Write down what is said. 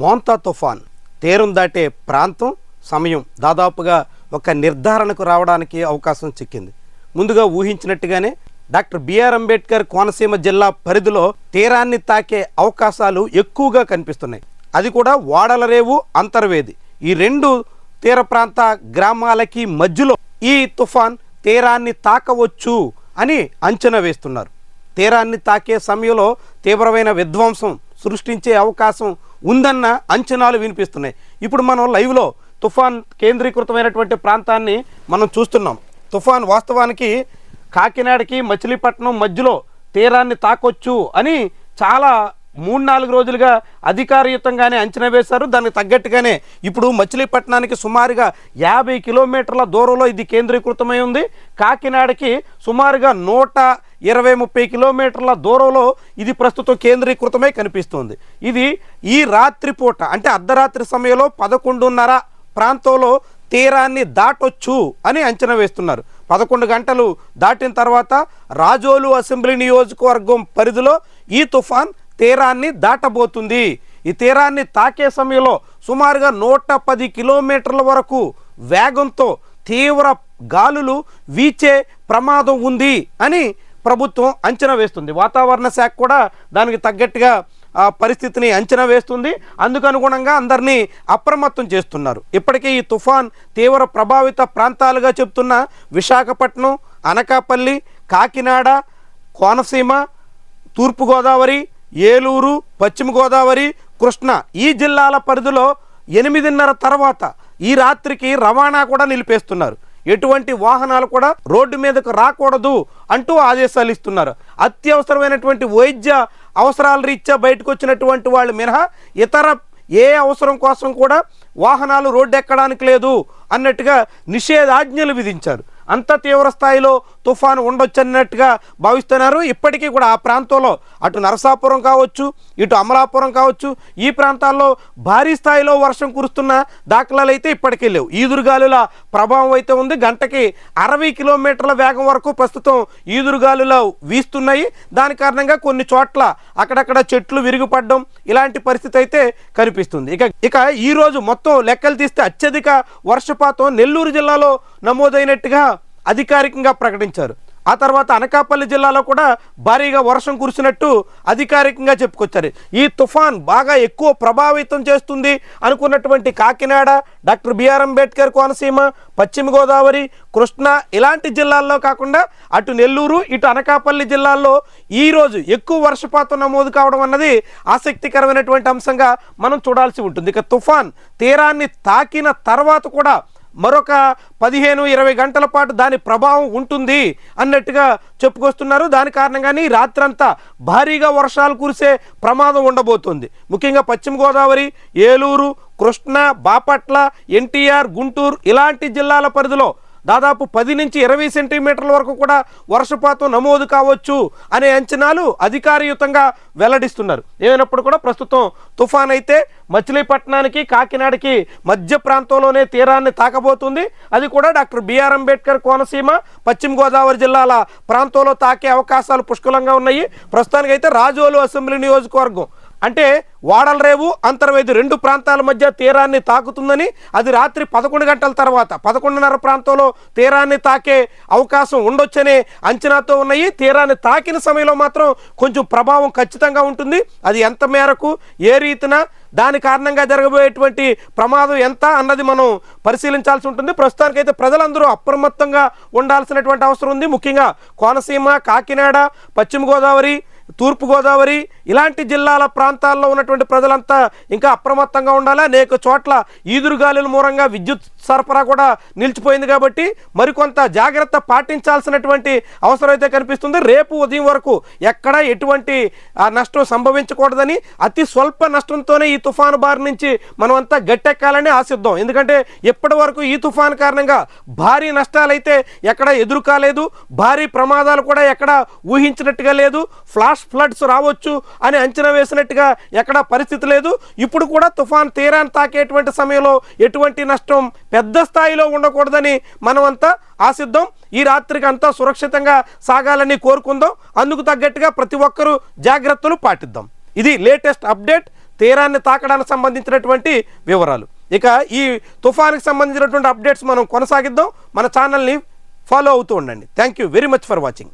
మోంతా తుఫాన్ తీరం దాటే ప్రాంతం సమయం దాదాపుగా ఒక నిర్ధారణకు రావడానికి అవకాశం చిక్కింది. ముందుగా ఊహించినట్టుగానే డాక్టర్ బిఆర్ అంబేద్కర్ కోనసీమ జిల్లా పరిధిలో తీరాన్ని తాకే అవకాశాలు ఎక్కువగా కనిపిస్తున్నాయి. అది కూడా వాడలరేవు అంతర్వేది. ఈ రెండు తీర ప్రాంత గ్రామాలకి మధ్యలో ఈ తుఫాన్ తీరాన్ని తాకవచ్చు అని అంచనా వేస్తున్నారు. తీరాన్ని తాకే సమయంలో తీవ్రమైన విధ్వంసం సృష్టించే అవకాశం ఉందన్న అంచనాలు వినిపిస్తున్నాయి. ఇప్పుడు మనం లైవ్లో తుఫాన్ కేంద్రీకృతమైనటువంటి ప్రాంతాన్ని మనం చూస్తున్నాం. తుఫాన్ వాస్తవానికి కాకినాడకి మచిలీపట్నం మధ్యలో తీరాన్ని తాకొచ్చు అని చాలా మూడు నాలుగు రోజులుగా అధికారయుతంగానే అంచనా వేశారు. దానికి తగ్గట్టుగానే ఇప్పుడు మచిలీపట్నానికి సుమారుగా యాభై కిలోమీటర్ల దూరంలో ఇది కేంద్రీకృతమై ఉంది. కాకినాడకి సుమారుగా నూట ఇరవై ముప్పై కిలోమీటర్ల దూరంలో ఇది ప్రస్తుతం కేంద్రీకృతమై కనిపిస్తుంది. ఇది ఈ రాత్రిపూట అంటే అర్ధరాత్రి సమయంలో పదకొండున్నర ప్రాంతంలో తీరాన్ని దాటొచ్చు అని అంచనా వేస్తున్నారు. పదకొండు గంటలు దాటిన తర్వాత రాజోలు అసెంబ్లీ నియోజకవర్గం పరిధిలో ఈ తుఫాన్ తీరాన్ని దాటబోతుంది. ఈ తీరాన్ని తాకే సమయంలో సుమారుగా నూట పది కిలోమీటర్ల వరకు వేగంతో తీవ్ర గాలులు వీచే ప్రమాదం ఉంది అని ప్రభుత్వం అంచనా వేస్తుంది. వాతావరణ శాఖ కూడా దానికి తగ్గట్టుగా ఆ పరిస్థితిని అంచనా వేస్తుంది. అందుకు అనుగుణంగా అందరినీ అప్రమత్తం చేస్తున్నారు. ఇప్పటికే ఈ తుఫాన్ తీవ్ర ప్రభావిత ప్రాంతాలుగా చెప్తున్న విశాఖపట్నం అనకాపల్లి కాకినాడ కోనసీమ తూర్పుగోదావరి ఏలూరు పశ్చిమ గోదావరి కృష్ణ ఈ జిల్లాల పరిధిలో ఎనిమిదిన్నర తర్వాత ఈ రాత్రికి రవాణా కూడా నిలిపేస్తున్నారు. ఎటువంటి వాహనాలు కూడా రోడ్డు మీదకు రాకూడదు అంటూ ఆదేశాలు ఇస్తున్నారు. అత్యవసరమైనటువంటి వైద్య అవసరాల రీత్యా బయటకు వచ్చినటువంటి వాళ్ళు మినహా ఇతర ఏ అవసరం కోసం కూడా వాహనాలు రోడ్డు ఎక్కడానికి లేదు అన్నట్టుగా నిషేధాజ్ఞలు విధించారు. అంత తీవ్ర స్థాయిలో తుఫాను ఉండొచ్చన్నట్టుగా భావిస్తున్నారు. ఇప్పటికీ కూడా ఆ ప్రాంతంలో అటు నరసాపురం కావచ్చు ఇటు అమలాపురం కావచ్చు ఈ ప్రాంతాల్లో భారీ స్థాయిలో వర్షం కురుస్తున్న దాఖలాలు అయితే ఇప్పటికీ లేవు. ఈదురుగాలుల ప్రభావం అయితే ఉంది. గంటకి అరవై కిలోమీటర్ల వేగం వరకు ప్రస్తుతం ఈదురుగాలులు వీస్తున్నాయి. దాని కారణంగా కొన్ని చోట్ల అక్కడక్కడ చెట్లు విరిగిపడడం ఇలాంటి పరిస్థితి అయితే కనిపిస్తుంది. ఇక ఇక ఈరోజు మొత్తం లెక్కలు తీస్తే అత్యధిక వర్షపాతం నెల్లూరు జిల్లాలో నమోదైనట్టుగా అధికారికంగా ప్రకటించారు. ఆ తర్వాత అనకాపల్లి జిల్లాలో కూడా భారీగా వర్షం కురిసినట్టు అధికారికంగా చెప్పుకొచ్చారు. ఈ తుఫాన్ బాగా ఎక్కువ ప్రభావితం చేస్తుంది అనుకున్నటువంటి Kakinada doctor B R Ambedkar Konaseema Paschima Godavari Krishna ఇలాంటి జిల్లాల్లో కాకుండా అటు నెల్లూరు ఇటు అనకాపల్లి జిల్లాల్లో ఈ రోజు ఎక్కువ వర్షపాతం నమోదు కావడం అన్నది ఆసక్తికరమైనటువంటి అంశంగా మనం చూడాల్సి ఉంటుంది. ఇక తుఫాన్ తీరాన్ని తాకిన తర్వాత కూడా మరొక పదిహేను ఇరవై గంటల పాటు దాని ప్రభావం ఉంటుంది అన్నట్టుగా చెప్పుకొస్తున్నారు. దాని కారణంగానే ఈ రాత్రంతా భారీగా వర్షాలు కురిసే ప్రమాదం ఉండబోతుంది. ముఖ్యంగా పశ్చిమ గోదావరి ఏలూరు కృష్ణా బాపట్ల ఎన్టీఆర్ గుంటూరు ఇలాంటి జిల్లాల పరిధిలో దాదాపు పది నుంచి ఇరవై సెంటీమీటర్ల వరకు కూడా వర్షపాతం నమోదు కావచ్చు అనే అంచనాలు అధికారయుతంగా వెల్లడిస్తున్నారు. ఏమైనప్పుడు కూడా ప్రస్తుతం తుఫాన్ అయితే మచిలీపట్నానికి కాకినాడకి మధ్య ప్రాంతంలోనే తీరాన్ని తాకబోతుంది. అది కూడా డాక్టర్ బిఆర్ అంబేద్కర్ కోనసీమ పశ్చిమ గోదావరి జిల్లాల ప్రాంతంలో తాకే అవకాశాలు పుష్కలంగా ఉన్నాయి. ప్రస్తుతానికైతే రాజోలు అసెంబ్లీ నియోజకవర్గం అంటే వాడలరేవు అంతర్వేది రెండు ప్రాంతాల మధ్య తీరాన్ని తాకుతుందని అది రాత్రి పదకొండు గంటల తర్వాత పదకొండున్నర ప్రాంతంలో తీరాన్ని తాకే అవకాశం ఉండొచ్చనే అంచనాతో ఉన్నాయి. తీరాన్ని తాకిన సమయంలో మాత్రం కొంచెం ప్రభావం ఖచ్చితంగా ఉంటుంది. అది ఎంత మేరకు ఏ రీతిన దాని కారణంగా జరగబోయేటువంటి ప్రమాదం ఎంత అన్నది మనం పరిశీలించాల్సి ఉంటుంది. ప్రస్తుతానికైతే ప్రజలందరూ అప్రమత్తంగా ఉండాల్సినటువంటి అవసరం ఉంది. ముఖ్యంగా కోనసీమ కాకినాడ పశ్చిమ గోదావరి తూర్పుగోదావరి ఇలాంటి జిల్లాల ప్రాంతాల్లో ఉన్నటువంటి ప్రజలంతా ఇంకా అప్రమత్తంగా ఉండాలి. అనేక చోట్ల ఈదురుగాలుల మూలంగా విద్యుత్ సరఫరా కూడా నిలిచిపోయింది కాబట్టి మరికొంత జాగ్రత్త పాటించాల్సినటువంటి అవసరం అయితే కనిపిస్తుంది. రేపు ఉదయం వరకు ఎక్కడా ఎటువంటి ఆ, నష్టం సంభవించకూడదని అతి స్వల్ప నష్టంతోనే ఈ తుఫాను బారి నుంచి మనమంతా గట్టెక్కాలని ఆశిద్దాం. ఎందుకంటే ఇప్పటి వరకు ఈ తుఫాను కారణంగా భారీ నష్టాలైతే ఎక్కడ ఎదురు కాలేదు భారీ ప్రమాదాలు కూడా ఎక్కడ ఊహించినట్టుగా లేదు. ఫ్లాష్ ఫ్లడ్స్ రావచ్చు అని అంచనా వేసినట్టుగా ఎక్కడ పరిస్థితి లేదు. ఇప్పుడు కూడా తుఫాన్ తీరాన్ని తాకేటువంటి సమయంలో ఎటువంటి నష్టం పెద్ద స్థాయిలో ఉండకూడదని మనమంతా ఆశిద్దాం. ఈ రాత్రికి అంతా సురక్షితంగా సాగాలని కోరుకుందాం. అందుకు తగ్గట్టుగా ప్రతి ఒక్కరూ జాగ్రత్తలు పాటిద్దాం. ఇది లేటెస్ట్ అప్డేట్. తీరాన్ని తాకడానికి సంబంధించినటువంటి వివరాలు. ఇక ఈ తుఫానికి సంబంధించినటువంటి అప్డేట్స్ మనం కొనసాగిద్దాం. మన ఛానల్ని ఫాలో అవుతూ ఉండండి. Thank you very much for watching